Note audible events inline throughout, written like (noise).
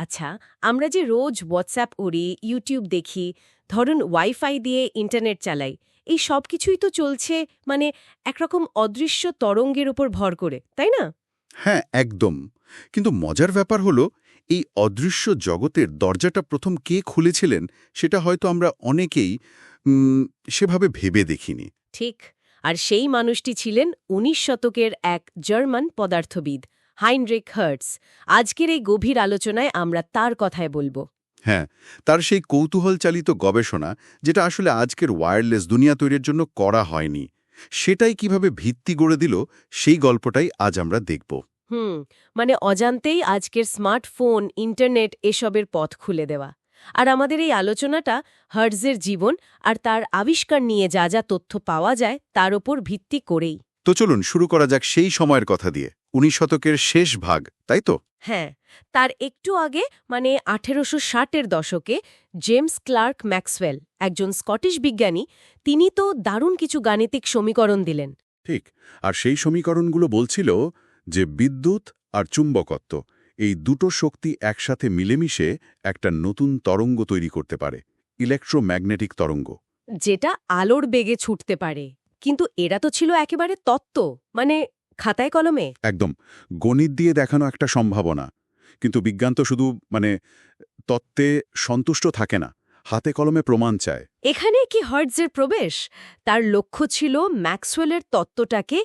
আচ্ছা আমরা যে রোজ হোয়াটসঅ্যাপ উড়ি ইউটিউব দেখি ধরুন ওয়াইফাই দিয়ে ইন্টারনেট চালাই এই সব কিছুই তো চলছে মানে একরকম অদৃশ্য তরঙ্গের উপর ভর করে তাই না? হ্যাঁ একদম। কিন্তু মজার ব্যাপার হলো এই অদৃশ্য জগতের দরজাটা প্রথম কে খুলেছিলেন সেটা হয়তো আমরা অনেকেই সেভাবে ভেবে দেখিনি। ঠিক আর সেই মানুষটি ছিলেন উনিশ শতকের এক জার্মান পদার্থবিদ হাইনরিক হার্টস আজকের এই গভীর আলোচনায় আমরা তার কথায় বলব। হ্যাঁ তার সেই কৌতূহলচালিত গবেষণা যেটা আসলে আজকের ওয়্যারলেস দুনিয়া তৈরির জন্য করা হয়নি সেটাই কীভাবে ভিত্তি গড়ে দিল সেই গল্পটাই আজ আমরা দেখব। হুম মানে অজান্তেই আজকের স্মার্টফোন ইন্টারনেট এসবের পথ খুলে দেওয়া। আর আমাদের এই আলোচনাটা হার্টজের জীবন আর তার আবিষ্কার নিয়ে যা যা তথ্য পাওয়া যায় তার ওপর ভিত্তি করেই। তো চলুন শুরু করা যাক সেই সময়ের কথা দিয়ে। উনিশ শতকের শেষ ভাগ তাই তো? হ্যাঁ তার একটু আগে মানে আঠেরোশো ষাটের দশকে জেমস ক্লার্ক ম্যাক্সওয়েল একজন স্কটিশ বিজ্ঞানী তিনি তো দারুণ কিছু গাণিতিক সমীকরণ দিলেন। ঠিক আর সেই সমীকরণগুলো বলছিল যে বিদ্যুৎ আর চুম্বকত্ব এই দুটো শক্তি একসাথে মিলেমিশে একটা নতুন তরঙ্গ তৈরি করতে পারে ইলেকট্রোম্যাগনেটিক তরঙ্গ। যেটা আলোর বেগে ছুটতে পারে কিন্তু এরা তো ছিল একেবারে তত্ত্ব মানে খাতায় কলমে? একদম। গণিত দিয়ে দেখানো একটা সম্ভাবনা। কিন্তু বিজ্ঞান তো শুধু মানে তত্ত্বে সন্তুষ্ট থাকে না। হাতে কলমে প্রমাণ চায়। এখানে কি হার্টজের প্রবেশ? তার লক্ষ্য ছিল ম্যাক্সওয়েলের তত্ত্বটাকে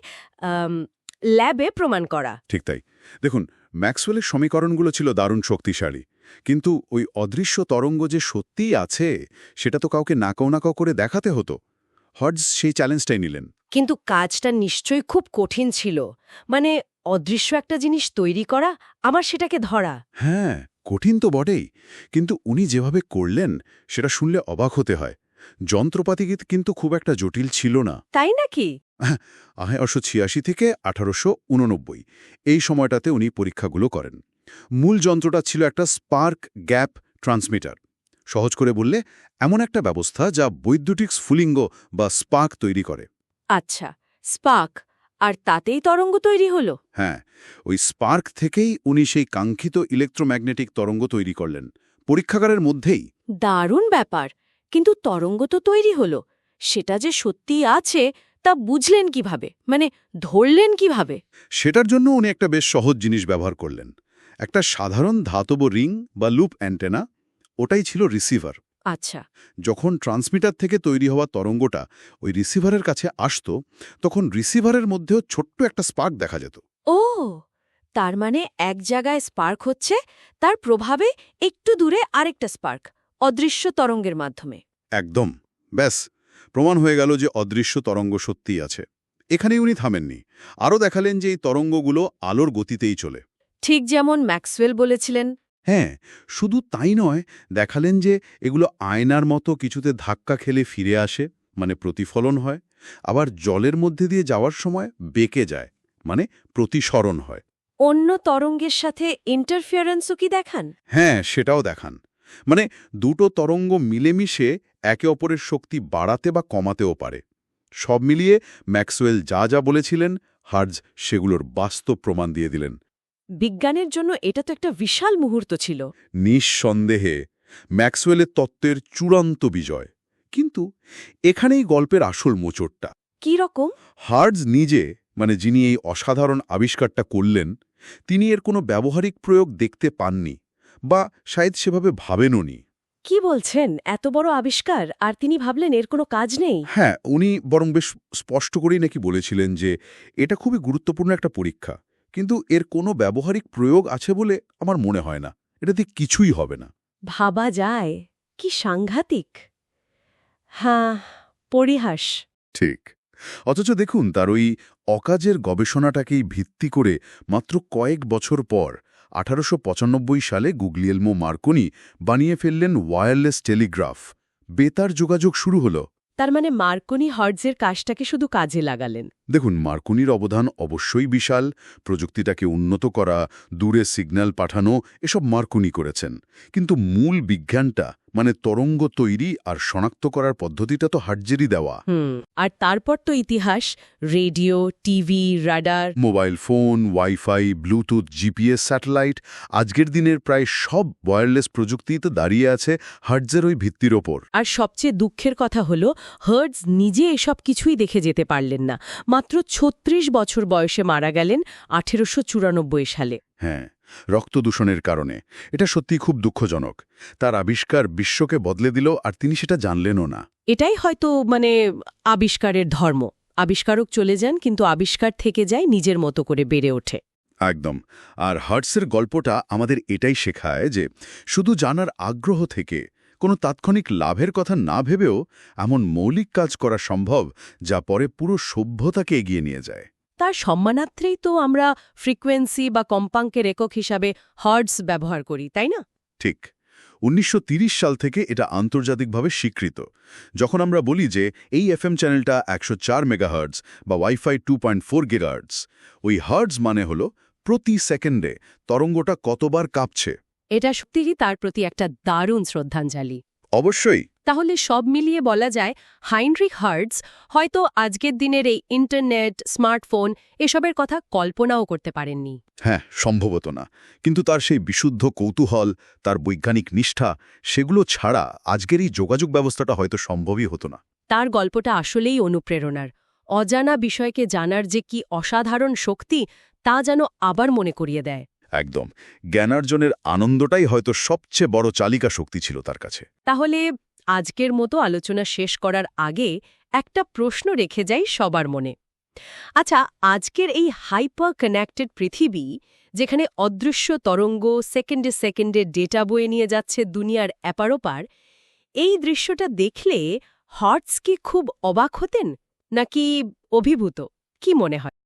ল্যাবে প্রমাণ করা। ঠিক তাই। দেখুন ম্যাক্সওয়েলের সমীকরণগুলো ছিল দারুণ শক্তিশালী। কিন্তু ওই অদৃশ্য তরঙ্গ যে সত্যিই আছে সেটা তো কাউকে নাকাও নাকাও করে দেখাতে হতো। হর্জ সেই চ্যালেঞ্জটাই নিলেন। কিন্তু কাজটা নিশ্চয়ই খুব কঠিন ছিল। মানে অদৃশ্য একটা জিনিস তৈরি করা আমার সেটাকে ধরা। হ্যাঁ কঠিন তো বটেই। কিন্তু উনি যেভাবে করলেন সেটা শুনলে অবাক হতে হয়। যন্ত্রপাতি কিন্তু খুব একটা জটিল ছিল না। তাই নাকি? (laughs) আঠারোশো ছিয়াশি থেকে আঠারোশো উননব্বই। এই সময়টাতে উনি পরীক্ষাগুলো করেন। মূল যন্ত্রটা ছিল একটা স্পার্ক গ্যাপ ট্রান্সমিটার। সহজ করে বললে এমন একটা ব্যবস্থা যা বৈদ্যুতিক স্ফুলিঙ্গ বা স্পার্ক তৈরি করে। আচ্ছা স্পার্ক আর তাতেই তরঙ্গ তৈরি হলো? হ্যাঁ ওই স্পার্ক থেকেই উনি সেই কাঙ্ক্ষিত ইলেকট্রোম্যাগনেটিক তরঙ্গ তৈরি করলেন পরীক্ষাগারের মধ্যেই। দারুণ ব্যাপার কিন্তু তরঙ্গ তো তৈরি হলো সেটা যে সত্যি আছে তা বুঝলেন কীভাবে? মানে ধরলেন কীভাবে? সেটার জন্য উনি একটা বেশ সহজ জিনিস ব্যবহার করলেন একটা সাধারণ ধাতব রিং বা লুপ অ্যান্টেনা ওটাই ছিল রিসিভার আচ্ছা। যখন ট্রান্সমিটার থেকে তৈরি হওয়া তরঙ্গটা ওই রিসিভারের কাছে আসতো তখন রিসিভারের মধ্যেও ছোট্ট একটা স্পার্ক দেখা যেত। ও! তার মানে এক জায়গায় স্পার্ক হচ্ছে তার প্রভাবে একটু দূরে আরেকটা স্পার্ক অদৃশ্য তরঙ্গের মাধ্যমে। একদম। ব্যাস প্রমাণ হয়ে গেল যে অদৃশ্য তরঙ্গ সত্যিই আছে। এখানেই উনি থামেননি। আরও দেখালেন যে এই তরঙ্গগুলো আলোর গতিতেই চলে। ঠিক যেমন ম্যাক্সওয়েল বলেছিলেন হ্যাঁ শুধু তাই নয় দেখালেন যে এগুলো আয়নার মতো কিছুতে ধাক্কা খেলে ফিরে আসে মানে প্রতিফলন হয় আবার জলের মধ্যে দিয়ে যাওয়ার সময় বেঁকে যায় মানে প্রতিসরণ হয়। অন্য তরঙ্গের সাথে ইন্টারফিয়ারেন্সও কি দেখান? হ্যাঁ সেটাও দেখান। মানে দুটো তরঙ্গ মিলেমিশে একে অপরের শক্তি বাড়াতে বা কমাতেও পারে। সব মিলিয়ে ম্যাক্সওয়েল যা যা বলেছিলেন হার্জ সেগুলোর বাস্তব প্রমাণ দিয়ে দিলেন। বিজ্ঞানের জন্য এটা তো একটা বিশাল মুহূর্ত ছিল। নিঃসন্দেহে ম্যাক্সওয়েলের তত্ত্বের চূড়ান্ত বিজয়। কিন্তু এখানেই গল্পের আসল মোচড়টা। কি রকম? হার্জ নিজে মানে যিনি এই অসাধারণ আবিষ্কারটা করলেন তিনি এর কোনো ব্যবহারিক প্রয়োগ দেখতে পাননি বা শায়দ সেভাবে ভাবেনওনি কি বলছেন? এত বড় আবিষ্কার আর তিনি ভাবলেন এর কোনো কাজ নেই? হ্যাঁ উনি বরং বেশ স্পষ্ট করেই নাকি বলেছিলেন যে এটা খুবই গুরুত্বপূর্ণ একটা পরীক্ষা। কিন্তু এর কোনো ব্যবহারিক প্রয়োগ আছে বলে আমার মনে হয় না। এটাতে কিছুই হবে না। ভাবা যায়। কি সাংঘাতিক। হ্যাঁ পরিহাস। ঠিক। অথচ দেখুন তার ওই অকাজের গবেষণাটাকেই ভিত্তি করে মাত্র কয়েক বছর পর আঠারোশো পঁচানব্বই সালে গুগলিয়েলমো মার্কনি বানিয়ে ফেললেন ওয়্যারলেস টেলিগ্রাফ। বেতার যোগাযোগ শুরু হলো। তার মানে মার্কনি হর্জের কাজটাকে শুধু কাজে লাগালেন। দেখুন, মার্কনির অবদান অবশ্যই বিশাল। প্রযুক্তিটাকে উন্নত করা, দূরে সিগন্যাল পাঠানো, এসব মার্কনি করেছেন। কিন্তু মূল বিজ্ঞানটা মানে তরঙ্গ তৈরি আর শনাক্ত করার পদ্ধতিটা তো হার্জেরই দেওয়া। আর তারপর তো ইতিহাস radio TV radar. Mobile phone wifi Bluetooth GPS satellite আজকের দিনের প্রায় সব ওয়্যারলেস প্রযুক্তিই তো দাঁড়িয়ে আছে হার্জের ওই ভিত্তির ওপর। আর সবচেয়ে দুঃখের কথা হলো হার্ডস নিজে এসব কিছুই দেখে যেতে পারলেন না। মাত্র ছত্রিশ বছর বয়সে মারা গেলেন আঠেরোশো চুরানব্বই সালে। হ্যাঁ রক্ত দূষণের কারণে। এটা সত্যিই খুব দুঃখজনক। তার আবিষ্কার বিশ্বকে বদলে দিল আর তিনি সেটা জানলেনও না। এটাই হয়তো মানে আবিষ্কারের ধর্ম। আবিষ্কারক চলে যান কিন্তু আবিষ্কার থেকে যায় নিজের মতো করে বেড়ে ওঠে। একদম। আর হার্টসের গল্পটা আমাদের এটাই শেখায় যে শুধু জানার আগ্রহ থেকে কোনো তাৎক্ষণিক লাভের কথা না ভেবেও এমন মৌলিক কাজ করা সম্ভব যা পরে পুরো সভ্যতাকে এগিয়ে নিয়ে যায়। তার সম্মানার্থেই তো আমরা ফ্রিকোয়েন্সি বা কম্পাঙ্কের একক হিসাবে হার্ডস ব্যবহার করি তাই না? ঠিক। উনিশশো সাল থেকে এটা আন্তর্জাতিকভাবে স্বীকৃত। যখন আমরা বলি যে এই এফএম চ্যানেলটা একশো চার মেগাহার্টস বা wifi two point four gigahertz ওই হার্টস মানে হল প্রতি সেকেন্ডে তরঙ্গটা কতবার কাঁপছে। এটা সত্যিই তার প্রতি একটা দারুণ শ্রদ্ধাঞ্জলি। অবশ্যই। তাহলে সব মিলিয়ে বলা যায় হাইনরিক হার্ডস হয়তো আজকের দিনের এই ইন্টারনেট স্মার্টফোন এসবের কথা কল্পনাও করতে পারেননি। হ্যাঁ সম্ভবত না। কিন্তু তার সেই বিশুদ্ধ কৌতূহল তার বৈজ্ঞানিক নিষ্ঠা সেগুলো ছাড়া আজকের এই যোগাযোগ ব্যবস্থাটা হয়তো সম্ভবই হতো না। তার গল্পটা আসলেই অনুপ্রেরণার। অজানা বিষয়কে জানার যে কি অসাধারণ শক্তি তা যেন আবার মনে করিয়ে দেয়। একদম। জ্ঞানার্জনের আনন্দটাই হয়তো সবচেয়ে বড় চালিকা শক্তি ছিল তার কাছে। তাহলে আজকের মতো আলোচনা শেষ করার আগে একটা প্রশ্ন রেখে যাই সবার মনে। আচ্ছা আজকের এই হাইপার কানেক্টেড পৃথিবী, যেখানে অদৃশ্য তরঙ্গ সেকেন্ডে সেকেন্ডে ডেটা বয়ে নিয়ে যাচ্ছে দুনিয়ার এপারোপার এই দৃশ্যটা দেখলে হর্টস কি খুব অবাক হতেন নাকি অভিভূত? কি মনে হয়?